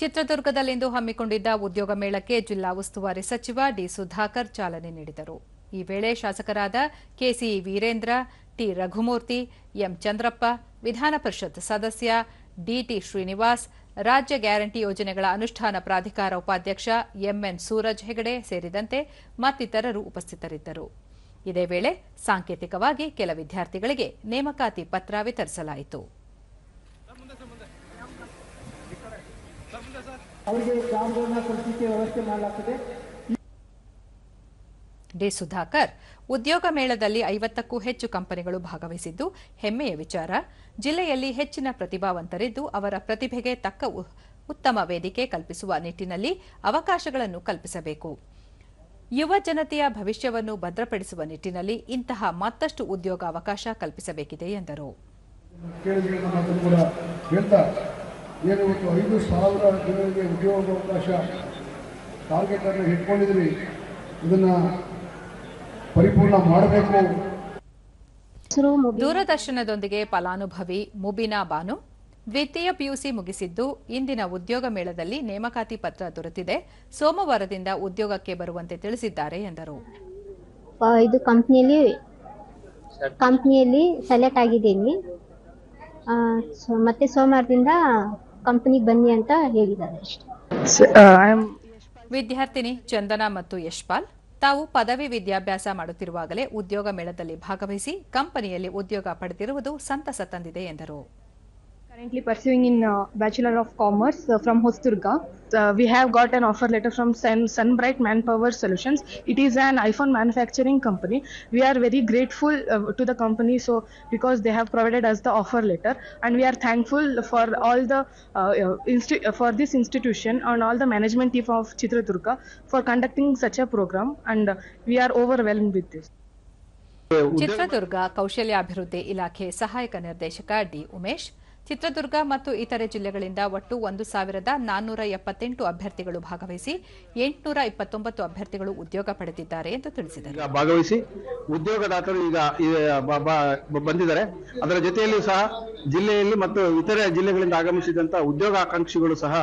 ಚಿತ್ರದುರ್ಗದಲ್ಲಿಂದು ಹಮ್ಮಿಕೊಂಡಿದ್ದ ಉದ್ಯೋಗ ಮೇಳಕ್ಕೆ ಜಿಲ್ಲಾ ಉಸ್ತುವಾರಿ ಸಚಿವ ಡಿ ಸುಧಾಕರ್ ಚಾಲನೆ ನೀಡಿದರು. ಈ ವೇಳೆ ಶಾಸಕರಾದ KC Veerendra, T Raghumurthy, M Chandrappa, ವಿಧಾನ ಪರಿಷತ್ ಸದಸ್ಯ ಡಿಟಿ ಶ್ರೀನಿವಾಸ್, ರಾಜ್ಯ ಗ್ಯಾರಂಟಿ ಯೋಜನೆಗಳ ಅನುಷ್ಠಾನ ಪ್ರಾಧಿಕಾರ ಉಪಾಧ್ಯಕ್ಷ ಎಂಎನ್ ಸೂರಜ್ ಹೆಗಡೆ ಸೇರಿದಂತೆ ಮತ್ತಿತರರು ಉಪಸ್ಥಿತರಿದ್ದರು. ಇದೇ ವೇಳೆ ಸಾಂಕೇತಿಕವಾಗಿ ಕೆಲ ವಿದ್ಯಾರ್ಥಿಗಳಿಗೆ ನೇಮಕಾತಿ ಪತ್ರ ವಿತರಿಸಲಾಯಿತು. ಅವರಿಗೆ ಜಾಬ್ಗಳನ್ನ ಕೊಡಿಸಲಿಕ್ಕೆ ವ್ಯವಸ್ಥೆ ಮಾಡಲಾಗ್ತದೆ. ಡಿ ಸುಧಾಕರ್ ಉದ್ಯೋಗ ಮೇಳದಲ್ಲಿ ಐವತ್ತಕ್ಕೂ ಹೆಚ್ಚು ಕಂಪನಿಗಳು ಭಾಗವಹಿಸಿದ್ದು ಹೆಮ್ಮೆಯ ವಿಚಾರ. ಜಿಲ್ಲೆಯಲ್ಲಿ ಹೆಚ್ಚಿನ ಪ್ರತಿಭಾವಂತರಿದ್ದು ಅವರ ಪ್ರತಿಭೆಗೆ ತಕ್ಕ ಉತ್ತಮ ವೇದಿಕೆ ಕಲ್ಪಿಸುವ ನಿಟ್ಟಿನಲ್ಲಿ ಅವಕಾಶಗಳನ್ನು ಕಲ್ಪಿಸಬೇಕು. ಯುವ ಜನತೆಯ ಭವಿಷ್ಯವನ್ನು ಭದ್ರಪಡಿಸುವ ನಿಟ್ಟಿನಲ್ಲಿ ಇಂತಹ ಮತ್ತಷ್ಟು ಉದ್ಯೋಗ ಅವಕಾಶ ಕಲ್ಪಿಸಬೇಕಿದೆ ಎಂದರು. ಏನು ಇವತ್ತು ಐದು ಸಾವಿರ ಜನರಿಗೆ ಉದ್ಯೋಗಾವಕಾಶ ಟಾರ್ಗೆಟನ್ನು ಇಟ್ಕೊಂಡಿದ್ರಿ. ಇದನ್ನು ಪರಿಪೂರ್ಣ ಮಾಡಬೇಕು. ದೂರದರ್ಶನದೊಂದಿಗೆ ಫಲಾನುಭವಿ ಮುಬಿನಾ ಬಾನು. ದ್ವಿತೀಯ ಪಿಯುಸಿ ಮುಗಿಸಿದ್ದು ಇಂದಿನ ಉದ್ಯೋಗ ಮೇಳದಲ್ಲಿ ನೇಮಕಾತಿ ಪತ್ರ ದೊರೆತಿದೆ. ಸೋಮವಾರದಿಂದ ಉದ್ಯೋಗಕ್ಕೆ ಬರುವಂತೆ ತಿಳಿಸಿದ್ದಾರೆ ಎಂದರು. ಆ, ಇದು ಕಂಪ್ನಿಯಲ್ಲಿ ಕಂಪ್ನಿಯಲ್ಲಿ ಸೆಲೆಕ್ಟ್ ಆಗಿದ್ದೀನಿ. ಮತ್ತೆ ಸೋಮವಾರದಿಂದ ಕಂಪ್ನಿಗೆ ಬನ್ನಿ ಅಂತ ಹೇಳಿದ್ದಾರೆ ವಿದ್ಯಾರ್ಥಿನಿ ಚಂದನಾ ಮತ್ತು ಯಶ್ಪಾಲ್ ತಾವು ಪದವಿ ವಿದ್ಯಾಭ್ಯಾಸ ಮಾಡುತ್ತಿರುವಾಗಲೇ ಉದ್ಯೋಗ ಮೇಳದಲ್ಲಿ ಭಾಗವಹಿಸಿ ಕಂಪನಿಯಲ್ಲಿ ಉದ್ಯೋಗ ಪಡೆದಿರುವುದು ಸಂತಸ ತಂದಿದೆ ಎಂದರು. currently pursuing in uh, Bachelor of Commerce uh, from Hosturga. Uh, we have got an offer letter from Sun, Sunbright Manpower Solutions. It is an iPhone manufacturing company. We are very grateful uh, to the company so because they have provided us the offer letter and we are thankful for all the uh, uh, insti- uh, for this institution and all the management team of Chitradurga for conducting such a program and uh, we are overwhelmed with this. Chitradurga ಕೌಶಲ್ಯಾಭಿವೃದ್ಧಿ ಇಲಾಖೆ ಸಹಾಯಕ ನಿರ್ದೇಶಕ D Umesh Chitradurga ಮತ್ತು ಇತರೆ ಜಿಲ್ಲೆಗಳಿಂದ ಒಟ್ಟು ಒಂದು ಸಾವಿರದ ನಾನ್ನೂರ ಎಪ್ಪತ್ತೆಂಟು ಅಭ್ಯರ್ಥಿಗಳು ಭಾಗವಹಿಸಿ ಎಂಟುನೂರ ಇಪ್ಪತ್ತೊಂಬತ್ತು ಅಭ್ಯರ್ಥಿಗಳು ಉದ್ಯೋಗ ಪಡೆದಿದ್ದಾರೆ ಎಂದು ತಿಳಿಸಿದರು. ಭಾಗವಹಿಸಿ ಉದ್ಯೋಗದಾತರು ಈಗ ಬಂದಿದ್ದಾರೆ. ಅದರ ಜೊತೆಯಲ್ಲಿ ಸಹ ಜಿಲ್ಲೆಯಲ್ಲಿ ಮತ್ತು ಇತರೆ ಜಿಲ್ಲೆಗಳಿಂದ ಆಗಮಿಸಿದಂತ ಉದ್ಯೋಗಾಕಾಂಕ್ಷಿಗಳು ಸಹ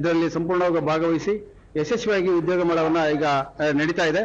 ಇದರಲ್ಲಿ ಸಂಪೂರ್ಣವಾಗಿ ಭಾಗವಹಿಸಿ ಯಶಸ್ವಿಯಾಗಿ ಉದ್ಯೋಗ ಮೇಳವನ್ನ ಈಗ ನಡೀತಾ ಇದೆ.